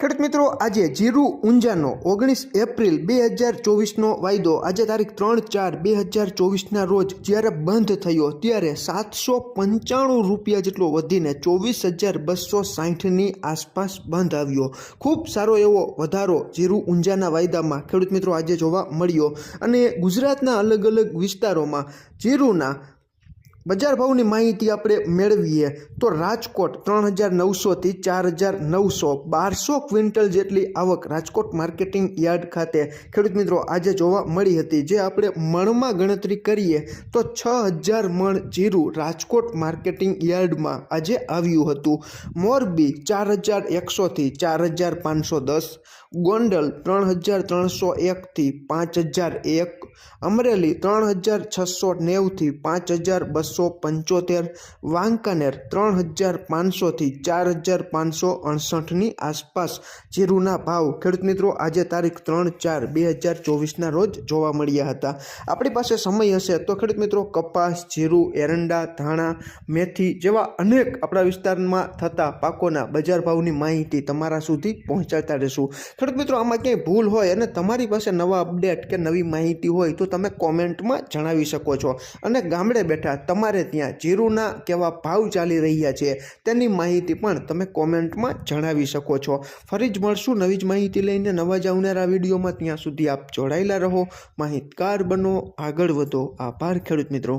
ખેડૂત મિત્રો, આજે જીરું ઊંઝાનો ઓગણીસ એપ્રિલ બે હજાર ચોવીસનો વાયદો. આજે તારીખ ત્રણ ચાર બે હજાર ચોવીસના રોજ જ્યારે બંધ થયો, ત્યારે સાતસો પંચાણું રૂપિયા જેટલો વધીને ચોવીસ હજાર બસો સાહીઠની આસપાસ બંધ આવ્યો. ખૂબ સારો એવો વધારો જીરું ઊંઝાના વાયદામાં ખેડૂત મિત્રો આજે જોવા મળ્યો. અને ગુજરાતના અલગ અલગ વિસ્તારોમાં જીરુના બજાર ભાવની માહિતી આપણે મેળવીએ તો રાજકોટ ત્રણ હજાર નવસોથી ચાર હજાર નવસો બારસો ક્વિન્ટલ જેટલી આવક રાજકોટ માર્કેટિંગ યાર્ડ ખાતે ખેડૂત મિત્રો આજે જોવા મળી હતી. જે આપણે મણમાં ગણતરી કરીએ તો છ હજાર મણ જીરું રાજકોટ માર્કેટિંગ યાર્ડમાં આજે આવ્યું હતું. મોરબી ચાર હજાર એકસોથી ચાર હજાર પાંચસો દસ. ગોંડલ ત્રણ હજાર ત્રણસો એકથી પાંચ હજાર એક. અમરેલી ત્રણ હજાર છસો નેવથી પાંચ હજાર બસો પંચોતેર, વાંકાનેર ત્રણ હજાર પાંચસોથી ચાર હજાર પાંચસો અડસઠની આસપાસ જીરુના ભાવ. ખેડૂત મિત્રો, આજે તારીખ ત્રણ ચાર બે હજાર ચોવીસના રોજ જોવા મળ્યા હતા. આપણી પાસે સમય હશે તો ખેડૂત મિત્રો, કપાસ, જીરું, એરંડા, ધાણા, મેથી જેવા અનેક આપણા વિસ્તારમાં થતા પાકોના બજાર ભાવની માહિતી તમારા સુધી પહોંચાડતા રહેશું. ખેડૂત મિત્રો, આમાં ક્યાંય ભૂલ હોય અને તમારી પાસે નવા અપડેટ કે નવી માહિતી હોય તો તમે કોમેન્ટમાં જણાવી શકો છો. અને ગામડે બેઠા તમારે ત્યાં જીરુના કેવા ભાવ ચાલી રહ્યા છે તેની માહિતી પણ તમે કોમેન્ટમાં જણાવી શકો છો. ફરી જ મળશું નવી જ માહિતી લઈને નવા જ આવનારા વિડીયોમાં ત્યાં સુધી આપ જોડાયેલા રહો. માહિતગાર બનો, આગળ વધો. આભાર ખેડૂત મિત્રો.